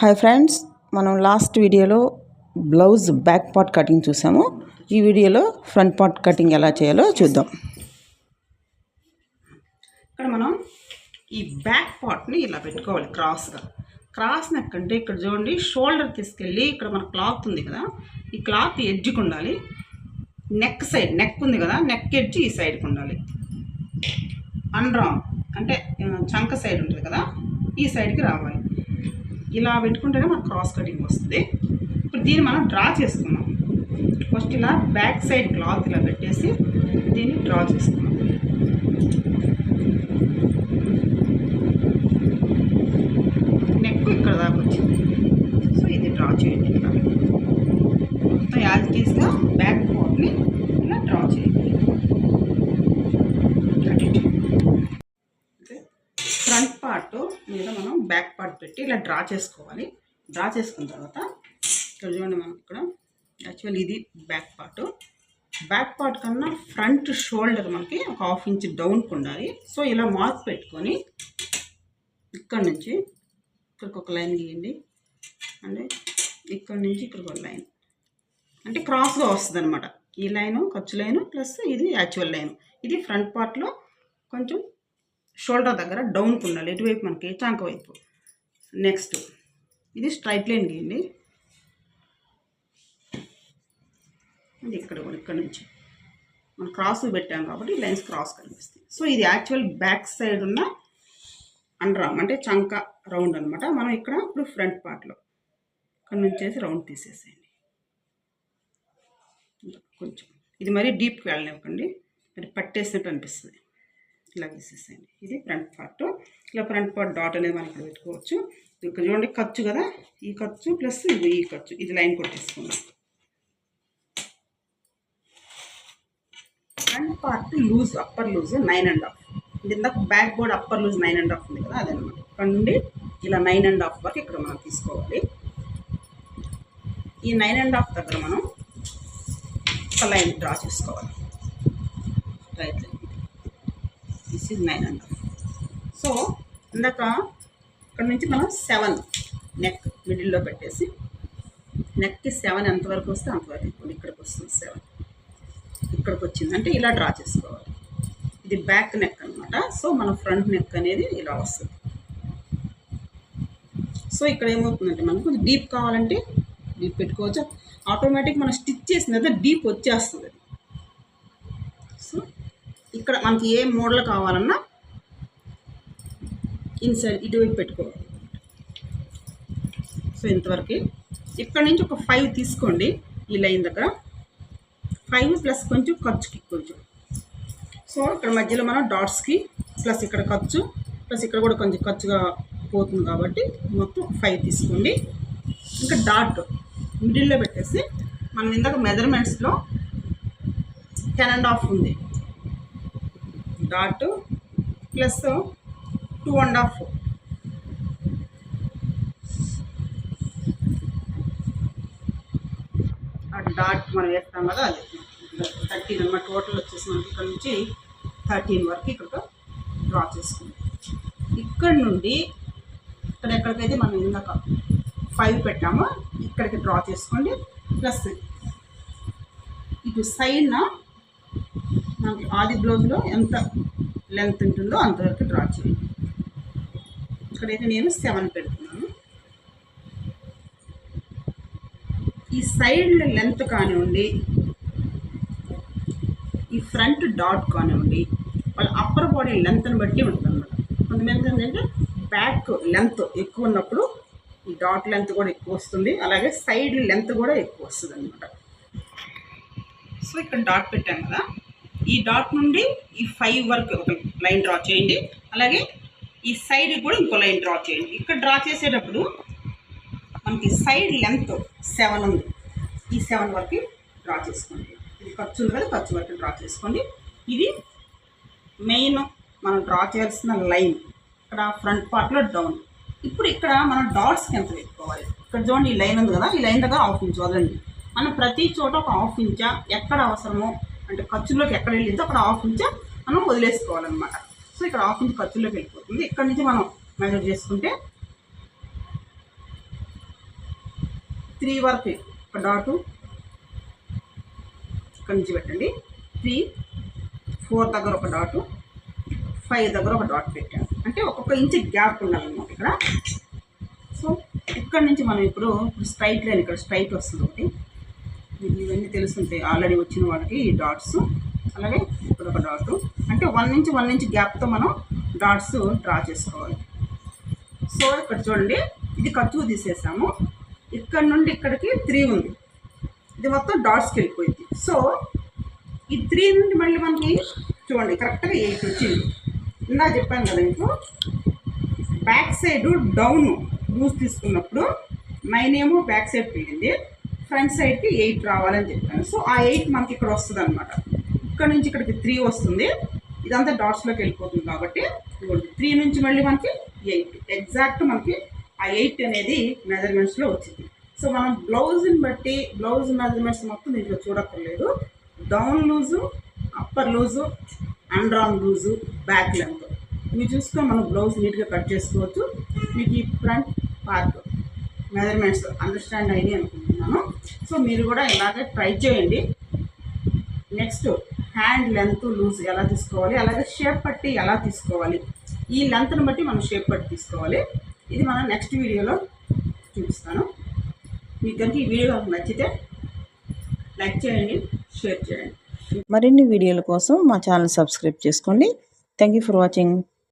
Hi friends మనం last వీడియోలో blouse back part cutting చూసాము. ఈ వీడియోలో ఫ్రంట్ పార్ట్ కటింగ్ ఎలా చేయాలో చూద్దాం. ఇక్కడ మనం ఈ బ్యాక్ పార్ట్ని ఇలా పెట్టుకోవాలి క్రాస్గా క్రాస్ నెక్ అంటే ఇక్కడ చూడండి షోల్డర్ తీసుకెళ్ళి ఇక్కడ మన క్లాత్ ఉంది కదా ఈ క్లాత్ ఎడ్జ్కి ఉండాలి. నెక్ సైడ్ నెక్ ఉంది కదా నెక్ ఎడ్జ్ ఈ సైడ్కి ఉండాలి. అండ్రామ్ అంటే చంక సైడ్ ఉంటుంది కదా ఈ సైడ్కి రావాలి. ఇలా పెట్టుకుంటేనే మనకు క్రాస్ కటింగ్ వస్తుంది. ఇప్పుడు దీన్ని మనం డ్రా చేసుకున్నాం ఫస్ట్ ఇలా బ్యాక్ సైడ్ క్లాత్ ఇలా పెట్టేసి దీన్ని డ్రా చేసుకున్నాం నెక్ ఇక్కడ దాకా వచ్చింది సో ఇది డ్రా చేయండి ఇలా మొత్తం యాజ్ టీస్గా బ్యాక్ పార్ట్ని ఇలా డ్రా చేయండి ఫ్రంట్ పార్ట్ మీద మనం బ్యాక్ పార్ట్ పెట్టి ఇలా డ్రా చేసుకోవాలి. డ్రా చేసుకున్న తర్వాత ఇక్కడ చూడండి మనం ఇక్కడ యాక్చువల్ ఇది బ్యాక్ పార్ట్ బ్యాక్ పార్ట్ కన్నా ఫ్రంట్ షోల్డర్ మనకి ఒక హాఫ్ ఇంచ్ డౌన్కి ఉండాలి. సో ఇలా మార్క్ పెట్టుకొని ఇక్కడ నుంచి ఇక్కడికి ఒక లైన్ గీయండి. అంటే ఇక్కడ నుంచి ఇక్కడికి ఒక లైన్ అంటే క్రాస్గా వస్తుంది అనమాట ఈ లైను ఖర్చు లైను ప్లస్ ఇది యాక్చువల్ లైను ఇది ఫ్రంట్ పార్ట్లో కొంచెం షోల్డర్ దగ్గర డౌన్కి ఉండాలి ఎటువైపు మనకి చాంక వైపు. నెక్స్ట్. ఇది స్ట్రైట్ లైన్ గీయండి. ఇది ఇక్కడ కూడా ఇక్కడ నుంచి. మనం క్రాస్ పెట్టాం కాబట్టి లైన్స్ క్రాస్ కనిపిస్తాయి. సో ఇది యాక్చువల్ బ్యాక్ సైడ్ ఉన్న అండరామ్ అంటే చంక రౌండ్ అనమాట మనం ఇక్కడ ఇప్పుడు ఫ్రంట్ పార్ట్లో ఇక్కడ నుంచి రౌండ్ తీసేసేయండి. కొంచెం. ఇది మరీ డీప్కి వెళ్ళనివ్వకండి. మరి పట్టేసినట్టు అనిపిస్తుంది. ఇలా తీసేసేయండి ఇది ఫ్రంట్ పార్ట్. ఇలా ఫ్రంట్ పార్ట్ డాట్ అనేది మనం ఇక్కడ పెట్టుకోవచ్చు. ఇక్కడ చూడండి ఖర్చు కదా? ఈ ఖర్చు ప్లస్ ఇది ఈ ఖర్చు. ఇది line కొట్టేసుకుందాం. Front part loose upper loose nine and half. ఇది ఇందాక back board upper loose nine and half ఉంది కదా? అదనమాట. ఇక్కడ నుండి ఇలా నైన్ అండ్ హాఫ్ వరకు ఇక్కడ మనం తీసుకోవాలి. ఈ నైన్ అండ్ హాఫ్ దగ్గర మనం ఒక లైన్ డ్రా చేసుకోవాలి. Right line. This is nine and so ఇందాక ఇక్కడ నుంచి మనం సెవెన్ నెక్ మిడిల్లో పెట్టేసి నెక్కి సెవెన్ ఎంతవరకు వస్తే అంతవరకు ఇప్పుడు ఇక్కడికి వస్తుంది సెవెన్ ఇక్కడికి వచ్చింది. అంటే ఇలా డ్రా చేసుకోవాలి. ఇది బ్యాక్ నెక్ అనమాట సో మన ఫ్రంట్ నెక్ అనేది ఇలా వస్తుంది. సో ఇక్కడ ఏమవుతుందంటే మనకు కొంచెం డీప్ కావాలంటే డీప్ పెట్టుకోవచ్చు. ఆటోమేటిక్ మనం స్టిచ్ చేసిన తర్వాత డీప్ వచ్చేస్తుంది. ఇక్కడ మనకి ఏ మోడల్ కావాలన్నా ఇన్సైడ్ ఇటువైపు పెట్టుకోవాలి. సో ఇంతవరకు. ఇక్కడ నుంచి ఒక ఫైవ్ తీసుకోండి ఈ లైన్ దగ్గర. ఫైవ్ ప్లస్ కొంచెం ఖర్చుకి కొంచెం. సో ఇక్కడ మధ్యలో మనం డాట్స్కి ప్లస్ ఇక్కడ ఖర్చు ప్లస్ ఇక్కడ కూడా కొంచెం ఖర్చుగా పోతుంది కాబట్టి మొత్తం ఫైవ్ తీసుకోండి. ఇంకా డాట్ మిడిల్లో పెట్టేసి మనం ఇందాక మెజర్మెంట్స్లో టెన్ అండ్ హాఫ్ ఉంది. Dot plus two and half. ఆ డాట్ మనం వేస్తాం కదా అది. థర్టీన్ అనమాట టోటల్ వచ్చేసి మనకి ఇక్కడ నుంచి థర్టీన్ వరకు ఇక్కడ డ్రా చేసుకుంటాం ఇక్కడ నుండి ఇక్కడ ఎక్కడికైతే మనం ఇందాక ఫైవ్ పెట్టామో ఇక్కడికి డ్రా చేసుకోండి. ప్లస్ ఇటు సైడ్న మనకి ఆది బ్లౌజ్లో ఎంత లెంత్ ఉంటుందో అంతవరకు డ్రా చేయండి ఇక్కడైతే నేను సెవెన్ పెడుతున్నాను. ఈ సైడ్ లెంత్ కానివ్వండి ఈ ఫ్రంట్ డాట్ కానివ్వండి వాళ్ళ అప్పర్ బాడీ లెంత్ని బట్టి ఉంటుందన్నమాట. కొంతమంది ఏంటంటే బ్యాక్ లెంత్ ఎక్కువ ఉన్నప్పుడు ఈ డాట్ లెంత్ కూడా ఎక్కువ వస్తుంది అలాగే సైడ్ లెంత్ కూడా ఎక్కువ వస్తుంది అనమాట సో ఇక్కడ డాట్ పెట్టాను కదా. ఈ డాట్ నుండి ఈ ఫైవ్ వరకు ఒక లైన్ డ్రా చేయండి. అలాగే ఈ సైడ్ కూడా ఇంకో లైన్ డ్రా చేయండి. ఇక్కడ డ్రా చేసేటప్పుడు మనకి సైడ్ లెంత్ సెవెన్ ఉంది. ఈ సెవెన్ వరకు డ్రా చేసుకోండి. ఇది ఖర్చు ఉంది కదా ఖర్చు వరకు డ్రా చేసుకోండి. ఇది మెయిన్ మనం డ్రా చేయాల్సిన లైన్ ఇక్కడ ఫ్రంట్ పార్ట్లో డౌన్ ఇప్పుడు ఇక్కడ మనం డాట్స్కి ఎంత పెట్టుకోవాలి? ఇక్కడ చూడండి ఈ లైన్ ఉంది కదా ఈ లైన్ దగ్గర హాఫ్ ఇంచ్ వదలండి. మనం ప్రతి చోట ఒక హాఫ్ ఇంచా ఎక్కడ అవసరమో అంటే ఖర్చుల్లోకి ఎక్కడ వెళ్ళిందో అక్కడ హాఫ్ ఇంచా మనం వదిలేసుకోవాలన్నమాట. సో ఇక్కడ హాఫ్ ఇంచ్ ఖర్చుల్లోకి వెళ్ళిపోతుంది. ఇక్కడ నుంచి మనం మెజర్ చేసుకుంటే త్రీ వరకు ఒక డాటు ఇక్కడ నుంచి పెట్టండి. త్రీ ఫోర్ దగ్గర ఒక డాటు ఫైవ్ దగ్గర ఒక డాట్ పెట్టాను అంటే ఒక్కొక్క ఇంచ్ గ్యాప్ ఉండాలన్నమాట ఇక్కడ. సో ఇక్కడ నుంచి మనం ఇప్పుడు స్ట్రైట్ లైన్ ఇక్కడ స్ట్రైట్ వస్తుంది ఒకటి. ఇవన్నీ తెలుస్తుంటాయి. ఆల్రెడీ వచ్చిన వాళ్ళకి ఈ డాట్స్ అలాగే ఇక్కడ ఒక డాట్ అంటే వన్ నుంచి వన్ నుంచి గ్యాప్తో మనం డాట్స్ డ్రా చేసుకోవాలి. సో ఇక్కడ చూడండి. ఇది ఖర్చు తీసేసాము. ఇక్కడ నుండి ఇక్కడికి త్రీ ఉంది. ఇది మొత్తం డాట్స్కి వెళ్ళిపోయింది. సో ఈ త్రీ నుండి మళ్ళీ మనకి చూడండి కరెక్ట్గా ఎయిట్ వచ్చింది. ఇందా చెప్పాను కదా మీకు బ్యాక్ సైడ్ డౌన్ లూజ్ తీసుకున్నప్పుడు నైన్ ఏమో బ్యాక్ సైడ్ వెళ్ళింది ఫ్రంట్ సైడ్కి ఎయిట్ రావాలని చెప్పాను. సో ఆ ఎయిట్ మనకి ఇక్కడ వస్తుంది అనమాట ఇక్కడ నుంచి ఇక్కడికి త్రీ వస్తుంది. ఇదంతా డాట్స్లోకి వెళ్ళిపోతుంది కాబట్టి త్రీ నుంచి మళ్ళీ మనకి ఎయిట్ ఎగ్జాక్ట్ మనకి ఆ ఎయిట్ అనేది మెజర్మెంట్స్లో వచ్చింది. సో మనం బ్లౌజ్ని బట్టి బ్లౌజ్ మెజర్మెంట్స్ మొత్తం దీంట్లో చూడక్కర్లేదు. Down loose upper loose under arm loose back length ఇవి చూసుకొని మనం బ్లౌజ్ నీట్గా కట్ చేసుకోవచ్చు. మీకు ఈ ఫ్రంట్ పార్ట్ మెజర్మెంట్స్ అండర్స్టాండ్ అయ్యి అనుకుంటున్నాను. సో మీరు కూడా ఇలాగే ట్రై చేయండి. నెక్స్ట్ హ్యాండ్ లెంత్ లూజ్ ఎలా తీసుకోవాలి? అలాగే షేప్ పట్టి ఎలా తీసుకోవాలి? ఈ లెంత్ని బట్టి మనం షేప్ పట్టి తీసుకోవాలి. ఇది మనం నెక్స్ట్ వీడియోలో చూపిస్తాను. మీకు కనుక ఈ వీడియో నచ్చితే లైక్ చేయండి షేర్ చేయండి. మరిన్ని వీడియోల కోసం మా ఛానల్ సబ్స్క్రైబ్ చేసుకోండి. Thank you for watching.